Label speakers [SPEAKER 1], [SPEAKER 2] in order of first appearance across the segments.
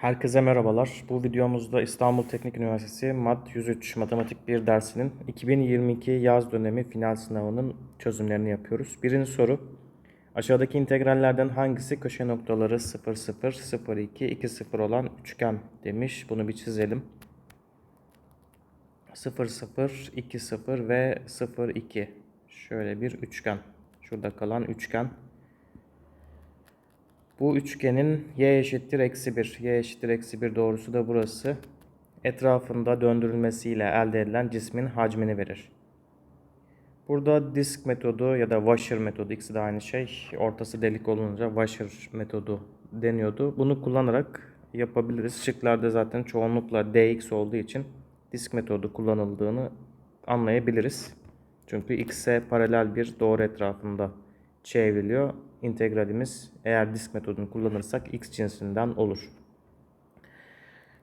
[SPEAKER 1] Herkese merhabalar. Bu videomuzda İstanbul Teknik Üniversitesi MAD 103 Matematik 1 dersinin 2022 yaz dönemi final sınavının çözümlerini yapıyoruz. Birinci soru. Aşağıdaki integrallerden hangisi köşe noktaları 0, 0, 0, 2, 2, 0 olan üçgen demiş. Bunu bir çizelim. 0, 0, 2, 0 ve 0, 2. Şöyle bir üçgen. Şurada kalan üçgen. Bu üçgenin y eşittir eksi 1, y eşittir eksi 1 doğrusu da burası. Etrafında döndürülmesiyle elde edilen cismin hacmini verir. Burada disk metodu ya da washer metodu ikisi de aynı şey. Ortası delik olunca washer metodu deniyordu. Bunu kullanarak yapabiliriz. Şıklarda zaten çoğunlukla dx olduğu için disk metodu kullanıldığını anlayabiliriz. Çünkü x'e paralel bir doğru etrafında çevriliyor. İntegralimiz eğer disk metodunu kullanırsak x cinsinden olur.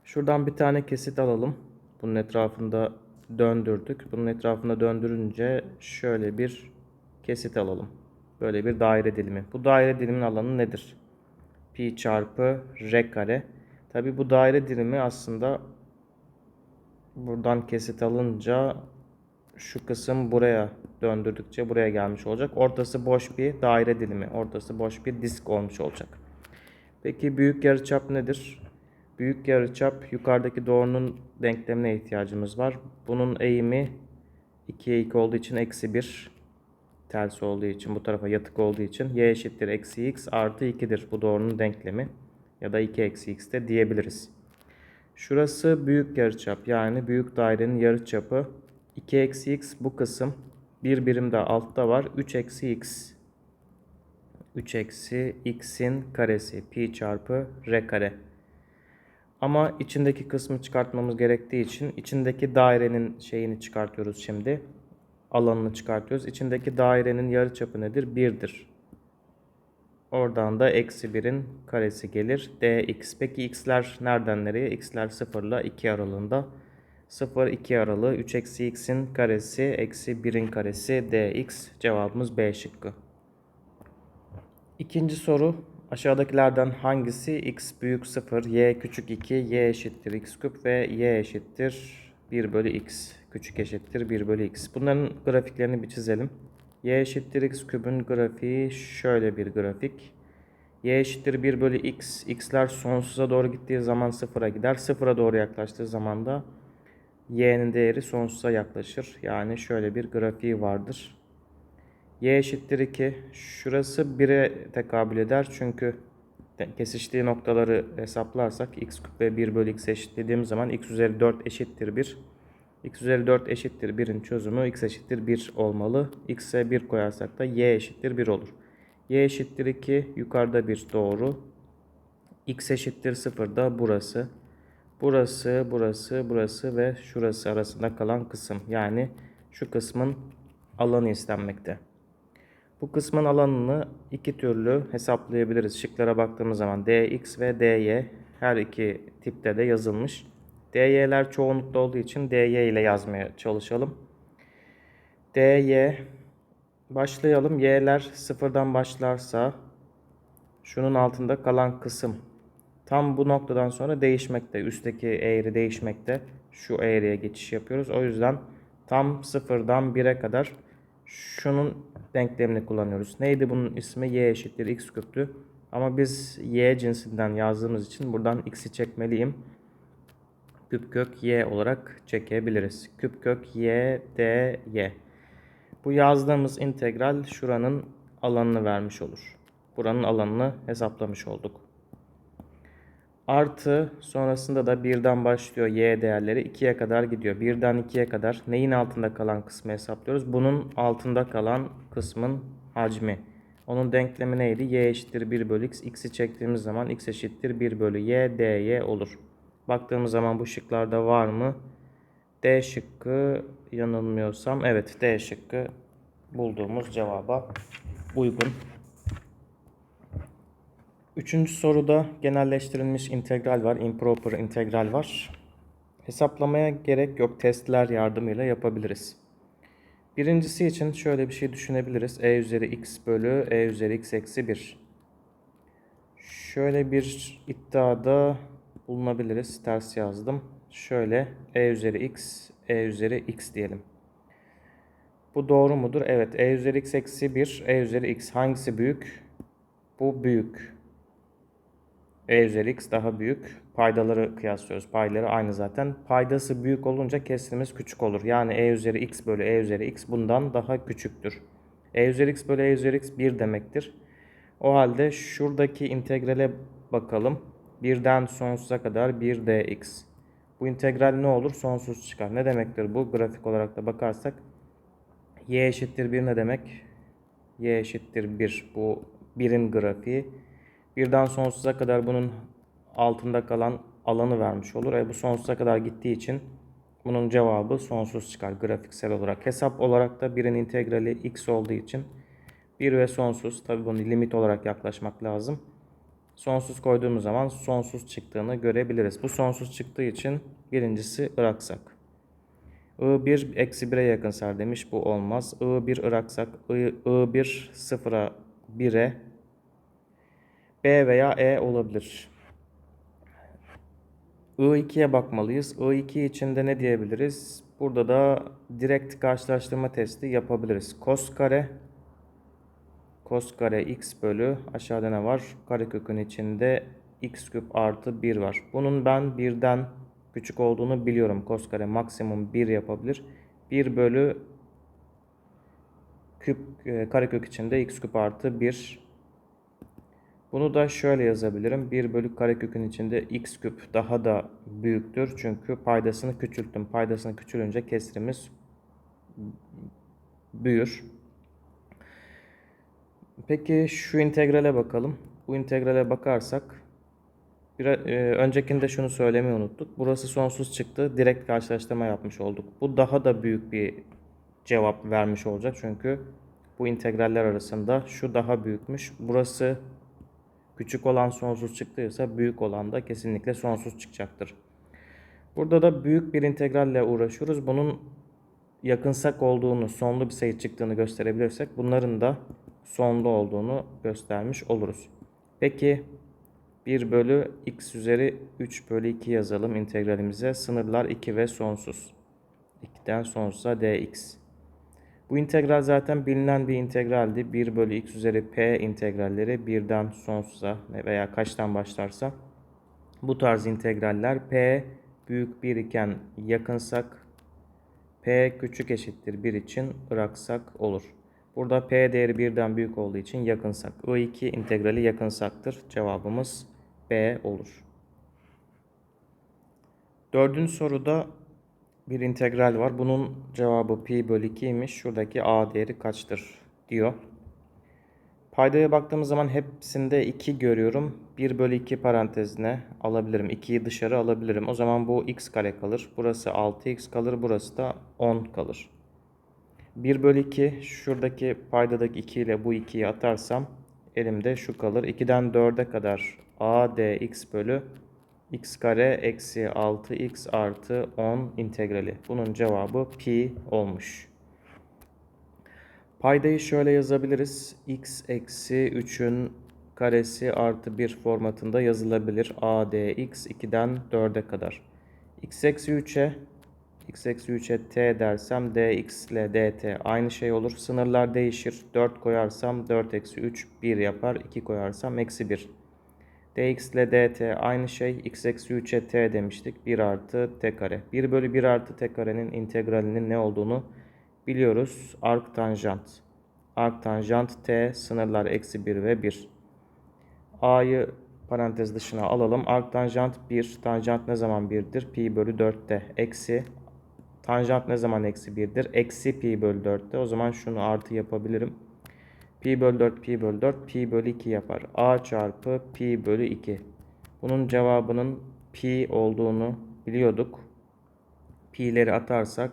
[SPEAKER 1] Şuradan bir tane kesit alalım. Bunun etrafında döndürdük. Bunun etrafında döndürünce şöyle bir kesit alalım. Böyle bir daire dilimi. Bu daire dilimin alanı nedir? Pi çarpı r kare. Tabi bu daire dilimi aslında buradan kesit alınca şu kısım buraya döndürdükçe buraya gelmiş olacak. Ortası boş bir daire dilimi. Ortası boş bir disk olmuş olacak. Peki büyük yarıçap nedir? Büyük yarıçap yukarıdaki doğrunun denklemine ihtiyacımız var. Bunun eğimi 2'ye 2 olduğu için eksi 1 tersi olduğu için bu tarafa yatık olduğu için y eşittir eksi x artı 2'dir bu doğrunun denklemi. Ya da 2 eksi x de diyebiliriz. Şurası büyük yarıçap yani büyük dairenin yarıçapı 2 eksi x bu kısım bir birim de altta var 3 eksi x 3 eksi x'in karesi pi çarpı r kare. Ama içindeki kısmı çıkartmamız gerektiği için içindeki dairenin şeyini çıkartıyoruz şimdi. Alanını çıkartıyoruz. İçindeki dairenin yarıçapı nedir? 1'dir. Oradan da eksi 1'in karesi gelir. dx. Peki x'ler nereden nereye? x'ler 0 ile 2 aralığında. 0 2 aralığı 3 eksi x'in karesi eksi 1'in karesi dx. Cevabımız B şıkkı. İkinci soru. Aşağıdakilerden hangisi x büyük 0, y küçük 2, y eşittir x küp ve y eşittir 1 bölü x küçük eşittir 1 bölü x. Bunların grafiklerini bir çizelim. y eşittir x küpün grafiği şöyle bir grafik. y eşittir 1 bölü x. x'ler sonsuza doğru gittiği zaman sıfıra gider. Sıfıra doğru yaklaştığı zaman da y'nin değeri sonsuza yaklaşır. Yani şöyle bir grafiği vardır y eşittir 2. Şurası 1'e tekabül eder. Çünkü kesiştiği noktaları hesaplarsak x küp ve 1 bölü x eşitlediğim zaman x üzeri 4 eşittir 1. x üzeri 4 eşittir 1'in çözümü x eşittir 1 olmalı. x'e 1 koyarsak da y eşittir 1 olur. y eşittir 2 yukarıda bir doğru. x eşittir 0 da burası. Burası, burası, burası ve şurası arasında kalan kısım. Yani şu kısmın alanı istenmekte. Bu kısmın alanını iki türlü hesaplayabiliriz. Şıklara baktığımız zaman dx ve dy her iki tipte de yazılmış. dy'ler çoğunlukta olduğu için dy ile yazmaya çalışalım. dy başlayalım. y'ler sıfırdan başlarsa şunun altında kalan kısım tam bu noktadan sonra değişmekte. Üstteki eğri değişmekte. Şu eğriye geçiş yapıyoruz. O yüzden tam sıfırdan 1'e kadar şunun denklemini kullanıyoruz. Neydi bunun ismi? y eşittir x küptü. Ama biz y cinsinden yazdığımız için buradan x'i çekmeliyim. Küp kök y olarak çekebiliriz. Küp kök y d y. Bu yazdığımız integral şuranın alanını vermiş olur. Buranın alanını hesaplamış olduk. Artı sonrasında da birden başlıyor y değerleri 2'ye kadar gidiyor. Birden 2'ye kadar neyin altında kalan kısmı hesaplıyoruz. Bunun altında kalan kısmın hacmi. Onun denklemi neydi? y eşittir 1 bölü x. x'i çektiğimiz zaman x eşittir 1 bölü y dy olur. Baktığımız zaman bu şıklarda var mı? D şıkkı yanılmıyorsam evet D şıkkı bulduğumuz cevaba uygun. Üçüncü soruda genelleştirilmiş integral var, improper integral var. Hesaplamaya gerek yok, testler yardımıyla yapabiliriz. Birincisi için şöyle bir şey düşünebiliriz. e üzeri x bölü e üzeri x eksi 1. Şöyle bir iddiada bulunabiliriz. Ters yazdım. Şöyle e üzeri x, e üzeri x diyelim. Bu doğru mudur? Evet. e üzeri x eksi 1, e üzeri x. Hangisi büyük? Bu büyük. E üzeri x daha büyük. Paydaları kıyaslıyoruz. Payları aynı zaten. Paydası büyük olunca kesrimiz küçük olur. Yani e üzeri x bölü e üzeri x bundan daha küçüktür. e üzeri x bölü e üzeri x 1 demektir. O halde şuradaki integrale bakalım. 1'den sonsuza kadar 1 dx. Bu integral ne olur? Sonsuz çıkar. Ne demektir bu? Grafik olarak da bakarsak y eşittir 1 ne demek? y eşittir 1. Bu 1'in grafiği. Birden sonsuza kadar bunun altında kalan alanı vermiş olur. E bu sonsuza kadar gittiği için bunun cevabı sonsuz çıkar grafiksel olarak. Hesap olarak da 1'in integrali x olduğu için 1 ve sonsuz. Tabi bunu limit olarak yaklaşmak lazım. Sonsuz koyduğumuz zaman sonsuz çıktığını görebiliriz. Bu sonsuz çıktığı için birincisi ıraksak. I1 eksi 1'e yakınsar demiş. Bu olmaz. I1 ıraksak. I, I1 0'a 1'e B veya E olabilir. I2'ye bakmalıyız. I2 için de ne diyebiliriz? Burada da direkt karşılaştırma testi yapabiliriz. Cos kare cos kare x bölü aşağıda ne var? Karekökün içinde x küp artı 1 var. Bunun ben birden küçük olduğunu biliyorum. Cos kare maksimum 1 yapabilir. 1 bölü küp e, karekök içinde x küp artı 1 bunu da şöyle yazabilirim. 1 bölü karekökün içinde x küp daha da büyüktür. Çünkü paydasını küçülttüm. Paydasını küçülünce kesrimiz büyür. Peki şu integrale bakalım. Bu integrale bakarsak bir, e, öncekinde şunu söylemeyi unuttuk. Burası sonsuz çıktı. Direkt karşılaştırma yapmış olduk. Bu daha da büyük bir cevap vermiş olacak. Çünkü bu integraller arasında şu daha büyükmüş. Burası küçük olan sonsuz çıktıysa büyük olan da kesinlikle sonsuz çıkacaktır. Burada da büyük bir integralle uğraşıyoruz. Bunun yakınsak olduğunu, sonlu bir sayı çıktığını gösterebilirsek bunların da sonlu olduğunu göstermiş oluruz. Peki 1 bölü x üzeri 3 bölü 2 yazalım integralimize. Sınırlar 2 ve sonsuz. 2'den sonsuza dx. Bu integral zaten bilinen bir integraldi. 1 bölü x üzeri p integralleri 1'den sonsuza veya kaçtan başlarsa bu tarz integraller p büyük 1 iken yakınsak p küçük eşittir 1 için bıraksak olur. Burada p değeri 1'den büyük olduğu için yakınsak. I2 integrali yakınsaktır. Cevabımız B olur. Dördüncü soruda bir integral var. Bunun cevabı pi bölü 2'ymiş. Şuradaki a değeri kaçtır diyor. Paydaya baktığımız zaman hepsinde 2 görüyorum. 1 bölü 2 parantezine alabilirim. 2'yi dışarı alabilirim. O zaman bu x kare kalır. Burası 6x kalır. Burası da 10 kalır. 1 bölü 2 şuradaki paydadaki 2 ile bu 2'yi atarsam elimde şu kalır. 2'den 4'e kadar a dx bölü x kare eksi 6x artı 10 integrali. Bunun cevabı pi olmuş. Paydayı şöyle yazabiliriz. x eksi 3'ün karesi artı 1 formatında yazılabilir. a dx 2'den 4'e kadar. x eksi 3'e x eksi 3'e t dersem dx ile dt aynı şey olur. Sınırlar değişir. 4 koyarsam 4 eksi 3 1 yapar. 2 koyarsam eksi 1 dx ile dt aynı şey. x eksi 3'e t demiştik. 1 artı t kare. 1 bölü 1 artı t karenin integralinin ne olduğunu biliyoruz. Ark tanjant. Ark tanjant t sınırlar eksi 1 ve 1. a'yı parantez dışına alalım. Ark tanjant 1. Tanjant ne zaman 1'dir? Pi bölü 4'te. Eksi. Tanjant ne zaman eksi 1'dir? Eksi pi bölü 4'te. O zaman şunu artı yapabilirim. Pi bölü 4 pi bölü 4 pi bölü 2 yapar. A çarpı pi bölü 2. Bunun cevabının pi olduğunu biliyorduk. Pi'leri atarsak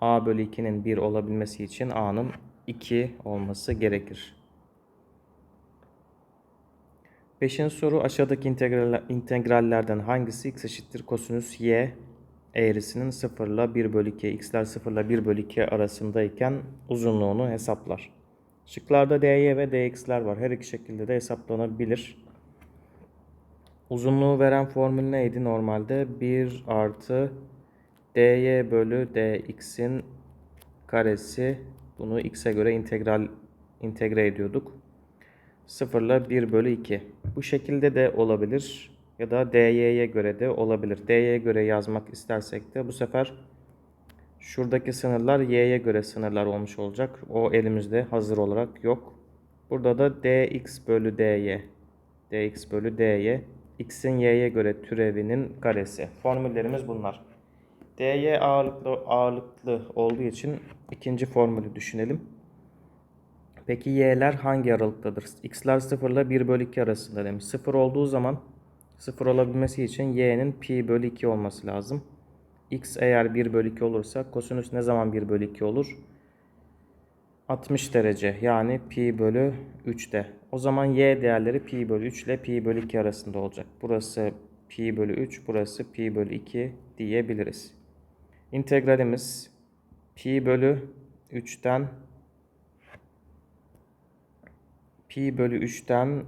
[SPEAKER 1] A bölü 2'nin 1 olabilmesi için A'nın 2 olması gerekir. Beşinci soru aşağıdaki integraller, integrallerden hangisi x eşittir kosinüs y eğrisinin 0 ile 1 bölü 2, x'ler 0 ile 1 bölü 2 arasındayken uzunluğunu hesaplar. Şıklarda dy ve dx'ler var. Her iki şekilde de hesaplanabilir. Uzunluğu veren formül neydi normalde? 1 artı dy bölü dx'in karesi. Bunu x'e göre integral integre ediyorduk. 0 ile 1 bölü 2. Bu şekilde de olabilir. Ya da dy'ye göre de olabilir. dy'ye göre yazmak istersek de bu sefer şuradaki sınırlar y'ye göre sınırlar olmuş olacak. O elimizde hazır olarak yok. Burada da dx bölü dy. dx bölü dy. x'in y'ye göre türevinin karesi. Formüllerimiz bunlar. dy ağırlıklı, ağırlıklı olduğu için ikinci formülü düşünelim. Peki y'ler hangi aralıktadır? x'ler 0 ile 1 bölü 2 arasında demiş. 0 olduğu zaman 0 olabilmesi için y'nin pi bölü 2 olması lazım. X eğer 1 bölü 2 olursa kosinüs ne zaman 1 bölü 2 olur? 60 derece yani pi bölü 3'te. O zaman y değerleri pi bölü 3 ile pi bölü 2 arasında olacak. Burası pi bölü 3, burası pi bölü 2 diyebiliriz. İntegralimiz pi bölü 3'ten pi bölü 3'ten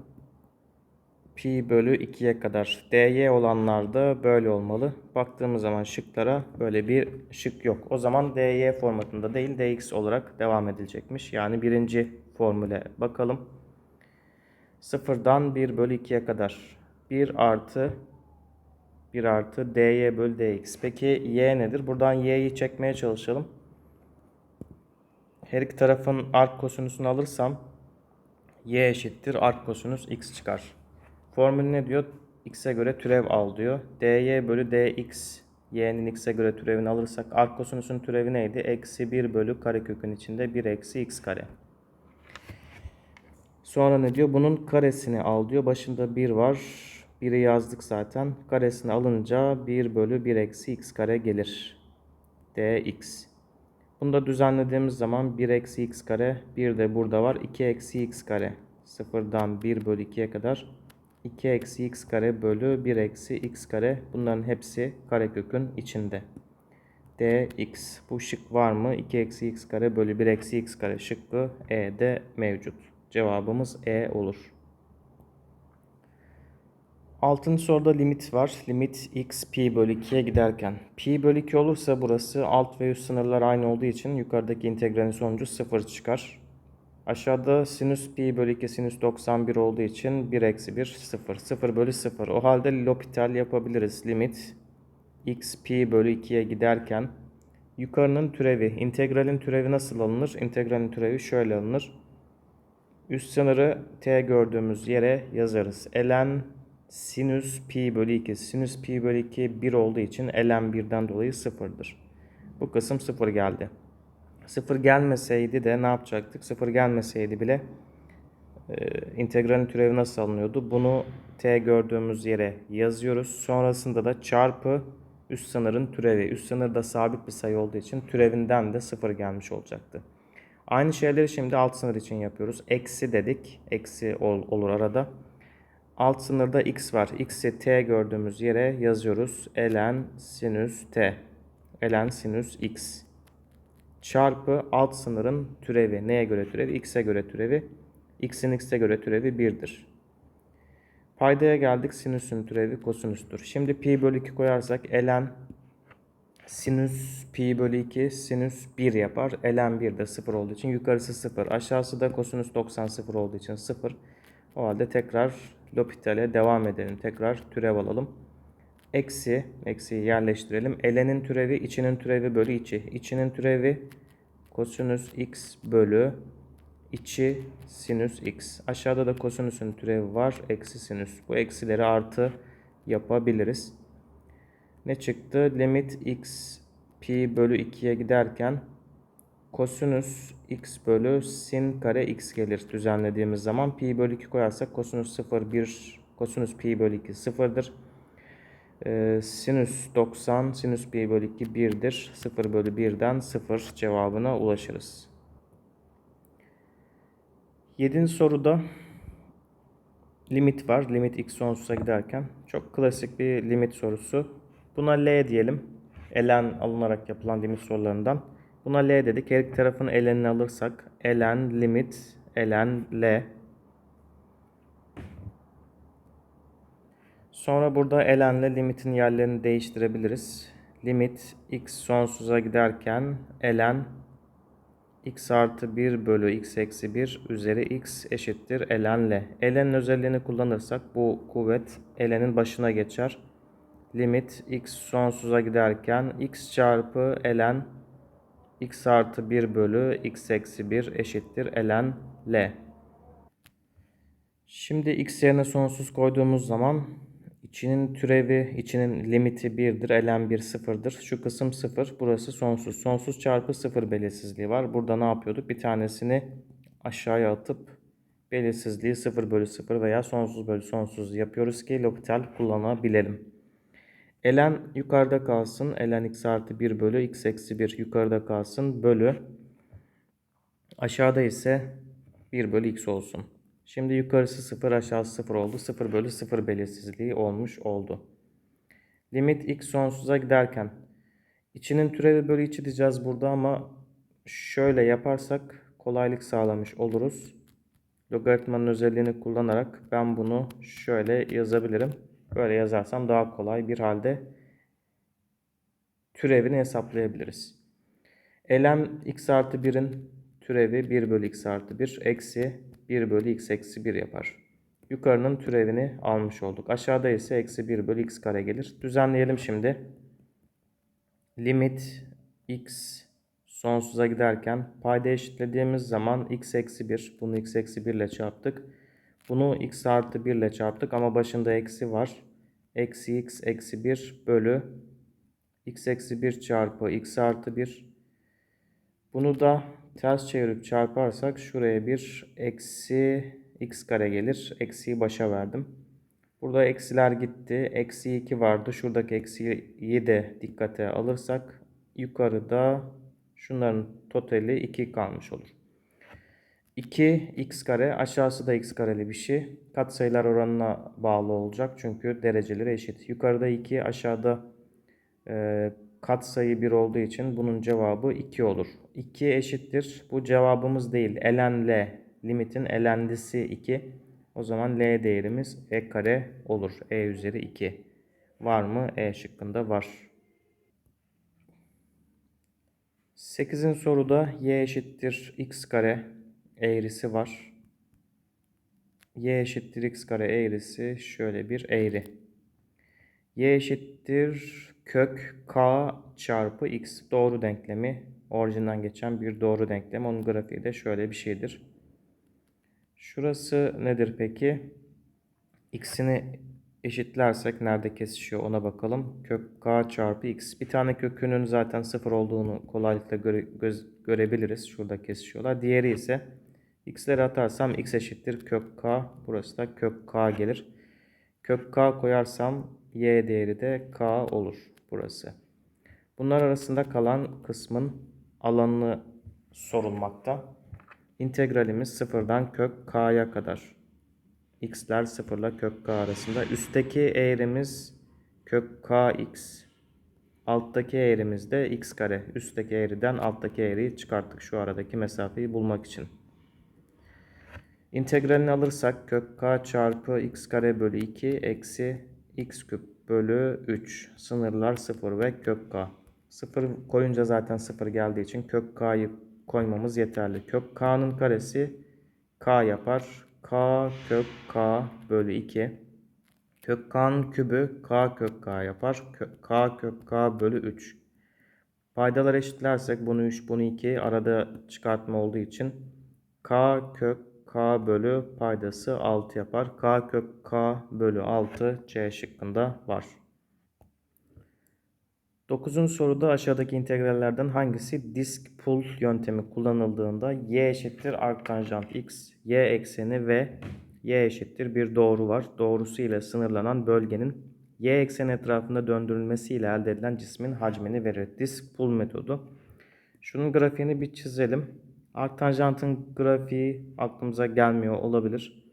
[SPEAKER 1] pi bölü 2'ye kadar. dy olanlarda böyle olmalı. Baktığımız zaman şıklara böyle bir şık yok. O zaman dy formatında değil dx olarak devam edilecekmiş. Yani birinci formüle bakalım. Sıfırdan 1 bölü 2'ye kadar. 1 artı 1 artı dy bölü dx. Peki y nedir? Buradan y'yi çekmeye çalışalım. Her iki tarafın arc kosinüsünü alırsam y eşittir arc kosinüs x çıkar. Formül ne diyor? x'e göre türev al diyor. dy bölü dx y'nin x'e göre türevini alırsak arc kosinüsün türevi neydi? Eksi 1 bölü karekökün içinde 1 eksi x kare. Sonra ne diyor? Bunun karesini al diyor. Başında 1 var. 1'i yazdık zaten. Karesini alınca 1 bölü 1 eksi x kare gelir. dx. Bunu da düzenlediğimiz zaman 1 eksi x kare. 1 de burada var. 2 eksi x kare. Sıfırdan 1 bölü 2'ye kadar. 2 eksi x kare bölü 1 eksi x kare. Bunların hepsi karekökün içinde. dx. Bu şık var mı? 2 eksi x kare bölü 1 eksi x kare şıkkı E'de mevcut. Cevabımız E olur. Altıncı soruda limit var. Limit x pi bölü 2'ye giderken. Pi bölü 2 olursa burası alt ve üst sınırlar aynı olduğu için yukarıdaki integralin sonucu 0 çıkar. Aşağıda sinüs pi bölü 2 sinüs 91 olduğu için 1 eksi 1 0. 0 bölü 0. O halde L'Hopital yapabiliriz. Limit x pi bölü 2'ye giderken yukarının türevi. integralin türevi nasıl alınır? İntegralin türevi şöyle alınır. Üst sınırı t gördüğümüz yere yazarız. ln sinüs pi bölü 2. Sinüs pi bölü 2 1 olduğu için ln 1'den dolayı 0'dır. Bu kısım 0 geldi. 0 gelmeseydi de ne yapacaktık? 0 gelmeseydi bile e, integralin türevi nasıl alınıyordu? Bunu t gördüğümüz yere yazıyoruz. Sonrasında da çarpı üst sınırın türevi. Üst sınır da sabit bir sayı olduğu için türevinden de 0 gelmiş olacaktı. Aynı şeyleri şimdi alt sınır için yapıyoruz. Eksi dedik. Eksi ol, olur arada. Alt sınırda x var. X'i t gördüğümüz yere yazıyoruz. ln sinüs t. ln sinüs x. Çarpı alt sınırın türevi. Neye göre türevi? x'e göre türevi. x'in x'e göre türevi 1'dir. Paydaya geldik. Sinüsün türevi kosinüstür. Şimdi pi bölü 2 koyarsak ln sinüs pi bölü 2 sinüs 1 yapar. ln 1 de 0 olduğu için yukarısı 0. Aşağısı da kosinüs 90 0 olduğu için 0. O halde tekrar L'Hopital'e devam edelim. Tekrar türev alalım. Eksi, eksiyi yerleştirelim. Ln'in türevi, içinin türevi bölü içi. İçinin türevi kosinüs x bölü içi sinüs x. Aşağıda da kosinüsün türevi var. Eksi sinüs. Bu eksileri artı yapabiliriz. Ne çıktı? Limit x pi bölü 2'ye giderken kosinüs x bölü sin kare x gelir düzenlediğimiz zaman. Pi bölü 2 koyarsak kosinüs 0 1 kosinüs pi bölü 2 sıfırdır. Ee, sinüs 90 sinüs pi bölü 2 1'dir. 0 bölü 1'den 0 cevabına ulaşırız. 7. soruda limit var. Limit x sonsuza giderken. Çok klasik bir limit sorusu. Buna L diyelim. ln alınarak yapılan limit sorularından. Buna L dedik. Her iki tarafın ln'ini alırsak ln limit ln L. Sonra burada elenle limitin yerlerini değiştirebiliriz. Limit x sonsuza giderken elen x artı 1 bölü x eksi 1 üzeri x eşittir elenle. Elenin özelliğini kullanırsak bu kuvvet elenin başına geçer. Limit x sonsuza giderken x çarpı elen x artı 1 bölü x eksi 1 eşittir elen l. Şimdi x yerine sonsuz koyduğumuz zaman içinin türevi, içinin limiti 1'dir, elen 1 sıfırdır. Şu kısım 0, burası sonsuz. Sonsuz çarpı 0 belirsizliği var. Burada ne yapıyorduk? Bir tanesini aşağıya atıp belirsizliği 0 bölü 0 veya sonsuz bölü sonsuz yapıyoruz ki L'Hopital kullanabilelim. Elen yukarıda kalsın. Elen x artı 1 bölü x eksi 1 yukarıda kalsın. Bölü aşağıda ise 1 bölü x olsun. Şimdi yukarısı 0 aşağısı 0 oldu. 0 bölü 0 belirsizliği olmuş oldu. Limit x sonsuza giderken içinin türevi bölü içi diyeceğiz burada ama şöyle yaparsak kolaylık sağlamış oluruz. Logaritmanın özelliğini kullanarak ben bunu şöyle yazabilirim. Böyle yazarsam daha kolay bir halde türevini hesaplayabiliriz. Ln x artı 1'in türevi 1 bölü x artı 1 eksi 1 bölü x eksi 1 yapar. Yukarının türevini almış olduk. Aşağıda ise eksi 1 bölü x kare gelir. Düzenleyelim şimdi. Limit x sonsuza giderken payda eşitlediğimiz zaman x eksi 1 bunu x eksi 1 ile çarptık. Bunu x artı 1 ile çarptık ama başında eksi var. Eksi x eksi 1 bölü x eksi 1 çarpı x artı 1. Bunu da ters çevirip çarparsak şuraya bir eksi x kare gelir. Eksiyi başa verdim. Burada eksiler gitti. Eksi 2 vardı. Şuradaki eksiyi de dikkate alırsak yukarıda şunların totali 2 kalmış olur. 2 x kare aşağısı da x kareli bir şey. Katsayılar oranına bağlı olacak çünkü dereceleri eşit. Yukarıda 2 aşağıda e, katsayı 1 olduğu için bunun cevabı 2 olur. 2 eşittir. Bu cevabımız değil. Ln L limitin elendisi 2. O zaman L değerimiz e kare olur. E üzeri 2. Var mı? E şıkkında var. 8'in soruda y eşittir x kare eğrisi var. y eşittir x kare eğrisi şöyle bir eğri. y eşittir kök k çarpı x doğru denklemi orijinden geçen bir doğru denklem. Onun grafiği de şöyle bir şeydir. Şurası nedir peki? x'ini eşitlersek nerede kesişiyor ona bakalım. Kök k çarpı x. Bir tane kökünün zaten sıfır olduğunu kolaylıkla göre, göz, görebiliriz. Şurada kesişiyorlar. Diğeri ise x'leri atarsam x eşittir kök k. Burası da kök k gelir. Kök k koyarsam y değeri de k olur burası. Bunlar arasında kalan kısmın alanını sorulmakta. İntegralimiz sıfırdan kök k'ya kadar. x'ler sıfırla kök k arasında. Üstteki eğrimiz kök kx. Alttaki eğrimiz de x kare. Üstteki eğriden alttaki eğriyi çıkarttık şu aradaki mesafeyi bulmak için. İntegralini alırsak kök k çarpı x kare bölü 2 eksi x küp bölü 3. Sınırlar 0 ve kök k. 0 koyunca zaten 0 geldiği için kök k'yı koymamız yeterli. Kök k'nın karesi k yapar. k kök k bölü 2. Kök k'nın kübü k kök k yapar. K kök k bölü 3. Paydalar eşitlersek bunu 3 bunu 2 arada çıkartma olduğu için k kök k bölü paydası 6 yapar. k kök k bölü 6 C şıkkında var. 9. soruda aşağıdaki integrallerden hangisi disk pull yöntemi kullanıldığında y eşittir arktanjant x, y ekseni ve y eşittir bir doğru var. Doğrusu ile sınırlanan bölgenin y ekseni etrafında döndürülmesi ile elde edilen cismin hacmini verir. Disk pull metodu. Şunun grafiğini bir çizelim. Arktanjantın grafiği aklımıza gelmiyor olabilir.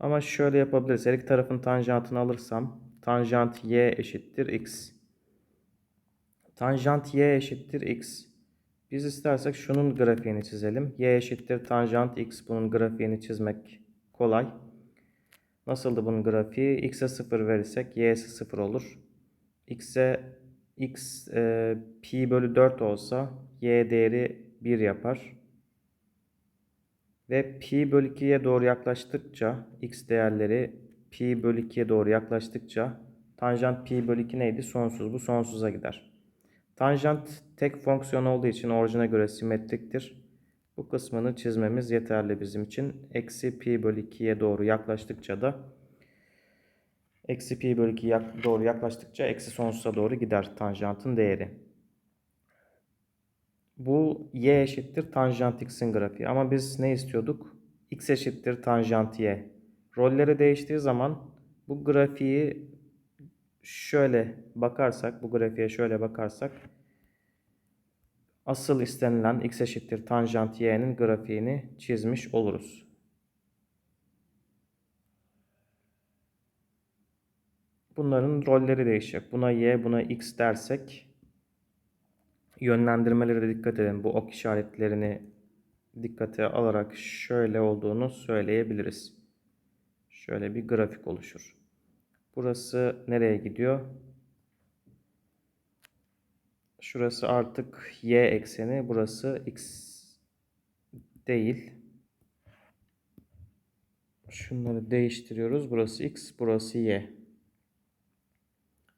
[SPEAKER 1] Ama şöyle yapabiliriz. Her iki tarafın tanjantını alırsam tanjant y eşittir x. Tanjant y eşittir x. Biz istersek şunun grafiğini çizelim. y eşittir tanjant x. Bunun grafiğini çizmek kolay. Nasıldı bunun grafiği? X'e 0 verirsek Y'si 0 olur. X'e X e, pi bölü 4 olsa Y değeri 1 yapar. Ve pi bölü 2'ye doğru yaklaştıkça X değerleri pi bölü 2'ye doğru yaklaştıkça tanjant pi bölü 2 neydi? Sonsuz. Bu sonsuza gider. Tanjant tek fonksiyon olduğu için orijine göre simetriktir. Bu kısmını çizmemiz yeterli bizim için. Eksi pi bölü 2'ye doğru yaklaştıkça da eksi pi bölü 2'ye yak- doğru yaklaştıkça eksi sonsuza doğru gider tanjantın değeri. Bu y eşittir tanjant x'in grafiği. Ama biz ne istiyorduk? x eşittir tanjant y. Rolleri değiştiği zaman bu grafiği şöyle bakarsak, bu grafiğe şöyle bakarsak asıl istenilen x eşittir tanjant y'nin grafiğini çizmiş oluruz. Bunların rolleri değişecek. Buna y, buna x dersek yönlendirmelere de dikkat edin. Bu ok işaretlerini dikkate alarak şöyle olduğunu söyleyebiliriz. Şöyle bir grafik oluşur. Burası nereye gidiyor? Şurası artık y ekseni, burası x değil. Şunları değiştiriyoruz. Burası x, burası y.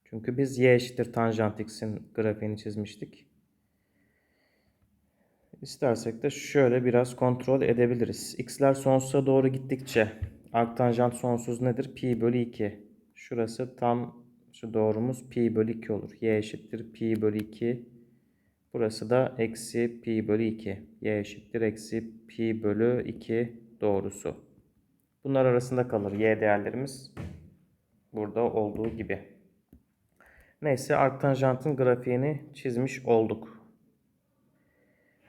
[SPEAKER 1] Çünkü biz y eşittir tanjant x'in grafiğini çizmiştik. İstersek de şöyle biraz kontrol edebiliriz. X'ler sonsuza doğru gittikçe arktanjant sonsuz nedir? Pi bölü 2. Şurası tam şu doğrumuz pi bölü 2 olur. Y eşittir pi bölü 2. Burası da eksi pi bölü 2. Y eşittir eksi pi bölü 2 doğrusu. Bunlar arasında kalır y değerlerimiz. Burada olduğu gibi. Neyse arktanjantın grafiğini çizmiş olduk.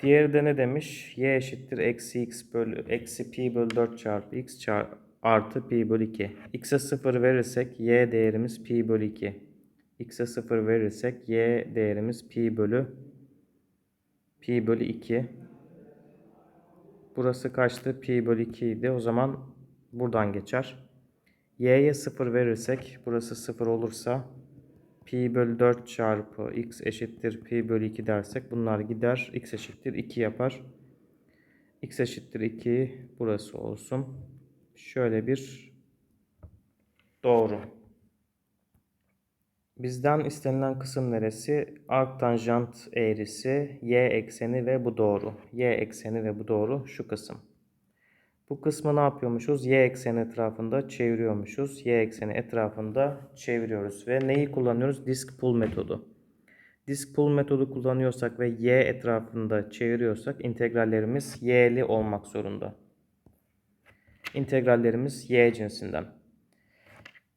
[SPEAKER 1] Diğeri de ne demiş? Y eşittir eksi x bölü eksi pi bölü 4 çarpı x çarpı artı pi bölü 2. X'e 0 verirsek y değerimiz pi bölü 2. X'e 0 verirsek y değerimiz pi bölü pi bölü 2. Burası kaçtı? Pi bölü 2 idi. O zaman buradan geçer. Y'ye 0 verirsek burası 0 olursa pi bölü 4 çarpı x eşittir pi bölü 2 dersek bunlar gider. x eşittir 2 yapar. x eşittir 2 burası olsun. Şöyle bir doğru. Bizden istenilen kısım neresi? Arktanjant eğrisi, y ekseni ve bu doğru. Y ekseni ve bu doğru şu kısım. Bu kısmı ne yapıyormuşuz? Y ekseni etrafında çeviriyormuşuz. Y ekseni etrafında çeviriyoruz. Ve neyi kullanıyoruz? Disk pull metodu. Disk pull metodu kullanıyorsak ve y etrafında çeviriyorsak integrallerimiz y'li olmak zorunda. İntegrallerimiz y cinsinden.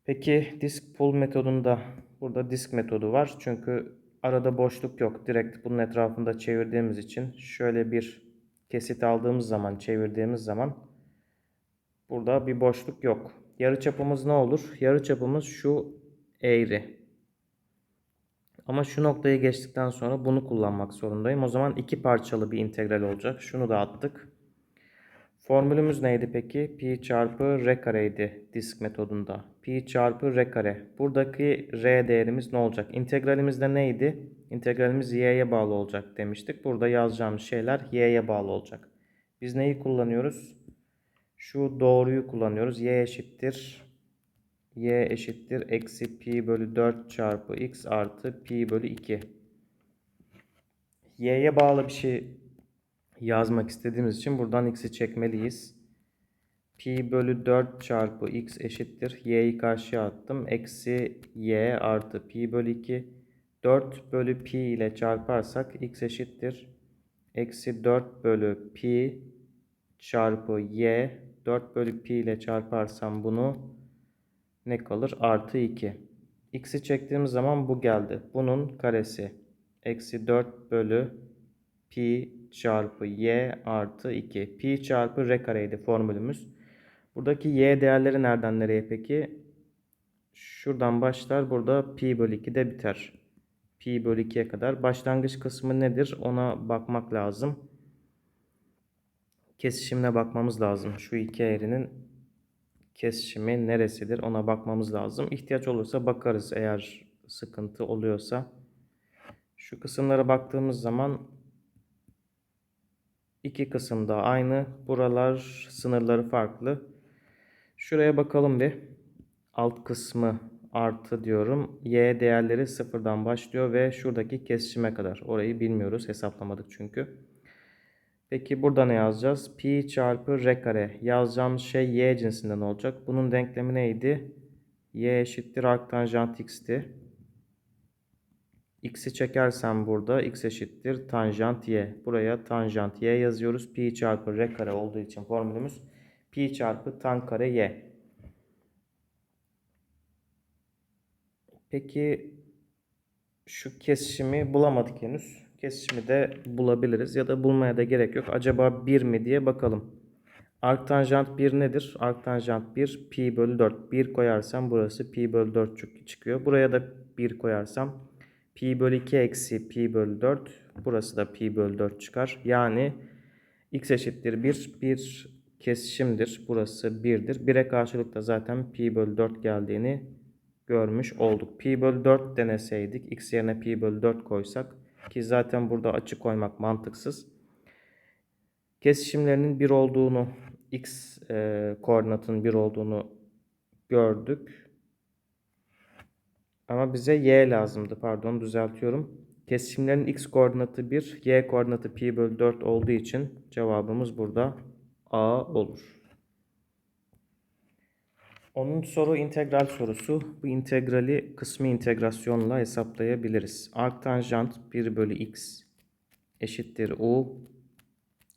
[SPEAKER 1] Peki disk pull metodunda burada disk metodu var. Çünkü arada boşluk yok. Direkt bunun etrafında çevirdiğimiz için şöyle bir kesit aldığımız zaman çevirdiğimiz zaman burada bir boşluk yok. Yarıçapımız ne olur? Yarıçapımız şu eğri. Ama şu noktayı geçtikten sonra bunu kullanmak zorundayım. O zaman iki parçalı bir integral olacak. Şunu da attık. Formülümüz neydi peki? Pi çarpı r kareydi disk metodunda. Pi çarpı r kare. Buradaki r değerimiz ne olacak? İntegralimiz de neydi? İntegralimiz y'ye bağlı olacak demiştik. Burada yazacağımız şeyler y'ye bağlı olacak. Biz neyi kullanıyoruz? Şu doğruyu kullanıyoruz. y eşittir. y eşittir. Eksi pi bölü 4 çarpı x artı pi bölü 2. y'ye bağlı bir şey yazmak istediğimiz için buradan x'i çekmeliyiz. Pi bölü 4 çarpı x eşittir. y'yi karşıya attım. Eksi y artı pi bölü 2. 4 bölü pi ile çarparsak x eşittir. Eksi 4 bölü pi çarpı y. 4 bölü pi ile çarparsam bunu ne kalır? Artı 2. x'i çektiğimiz zaman bu geldi. Bunun karesi. Eksi 4 bölü pi çarpı y artı 2. Pi çarpı r kareydi formülümüz. Buradaki y değerleri nereden nereye peki? Şuradan başlar. Burada pi bölü 2'de biter. Pi bölü 2'ye kadar. Başlangıç kısmı nedir? Ona bakmak lazım. Kesişimine bakmamız lazım. Şu iki eğrinin kesişimi neresidir ona bakmamız lazım. İhtiyaç olursa bakarız eğer sıkıntı oluyorsa. Şu kısımlara baktığımız zaman iki kısımda aynı. Buralar sınırları farklı. Şuraya bakalım bir. Alt kısmı artı diyorum. Y değerleri sıfırdan başlıyor ve şuradaki kesişime kadar. Orayı bilmiyoruz. Hesaplamadık çünkü. Peki burada ne yazacağız? Pi çarpı r kare. Yazacağımız şey y cinsinden olacak. Bunun denklemi neydi? y eşittir arctanjant x'ti. x'i çekersem burada x eşittir tanjant y. Buraya tanjant y yazıyoruz. Pi çarpı r kare olduğu için formülümüz pi çarpı tan kare y. Peki şu kesişimi bulamadık henüz. Kesişimi de bulabiliriz ya da bulmaya da gerek yok. Acaba 1 mi diye bakalım. Arctanjant 1 nedir? Arctanjant 1 pi bölü 4. 1 koyarsam burası pi bölü 4 çık- çıkıyor. Buraya da 1 koyarsam pi bölü 2 eksi pi bölü 4. Burası da pi bölü 4 çıkar. Yani x eşittir 1. Bir kesişimdir. Burası 1'dir. 1'e karşılık da zaten pi bölü 4 geldiğini görmüş olduk. Pi bölü 4 deneseydik x yerine pi bölü 4 koysak ki zaten burada açı koymak mantıksız. Kesişimlerinin 1 olduğunu x e, koordinatının 1 olduğunu gördük. Ama bize y lazımdı. Pardon düzeltiyorum. Kesişimlerin x koordinatı 1, y koordinatı pi bölü 4 olduğu için cevabımız burada A olur. 10. soru integral sorusu. Bu integrali kısmi integrasyonla hesaplayabiliriz. Arctanjant 1 bölü x eşittir u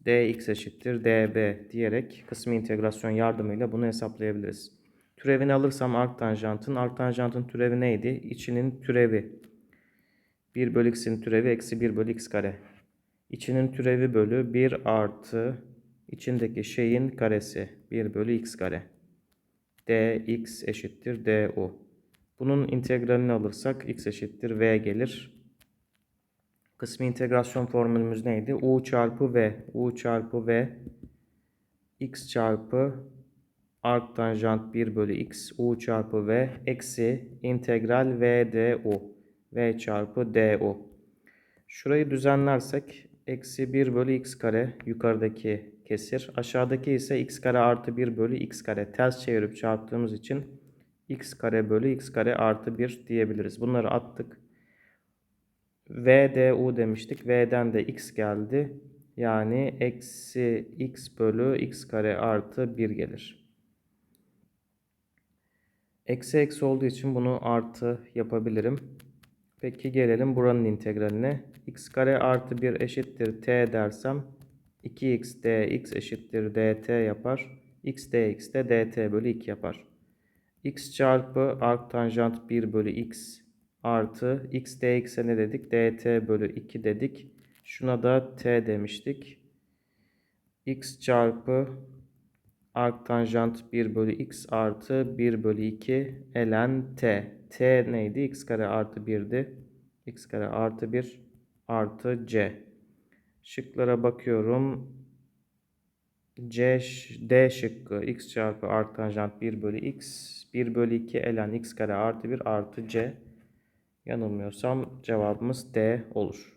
[SPEAKER 1] dx eşittir db diyerek kısmi integrasyon yardımıyla bunu hesaplayabiliriz. Türevini alırsam arctanjantın, arctanjantın türevi neydi? İçinin türevi. 1 bölü x'in türevi eksi 1 bölü x kare. İçinin türevi bölü 1 artı içindeki şeyin karesi 1 bölü x kare dx eşittir du. Bunun integralini alırsak x eşittir v gelir. Kısmi integrasyon formülümüz neydi? u çarpı v. u çarpı v x çarpı arctanjant 1 bölü x u çarpı v eksi integral v du. v çarpı du. Şurayı düzenlersek eksi 1 bölü x kare yukarıdaki kesir. Aşağıdaki ise x kare artı 1 bölü x kare. Ters çevirip çarptığımız için x kare bölü x kare artı 1 diyebiliriz. Bunları attık. v du demiştik. v'den de x geldi. Yani eksi x bölü x kare artı 1 gelir. Eksi eksi olduğu için bunu artı yapabilirim. Peki gelelim buranın integraline. x kare artı 1 eşittir t dersem 2x dx eşittir dt yapar. x dx de dt bölü 2 yapar. x çarpı arctanjant 1 bölü x artı x dx'e ne dedik? dt bölü 2 dedik. Şuna da t demiştik. x çarpı arctanjant 1 bölü x artı 1 bölü 2 ln t. t neydi? x kare artı 1'di. x kare artı 1 artı c. Şıklara bakıyorum. C, D şıkkı x çarpı arctanjant 1 bölü x 1 bölü 2 ln x kare artı 1 artı c. Yanılmıyorsam cevabımız D olur.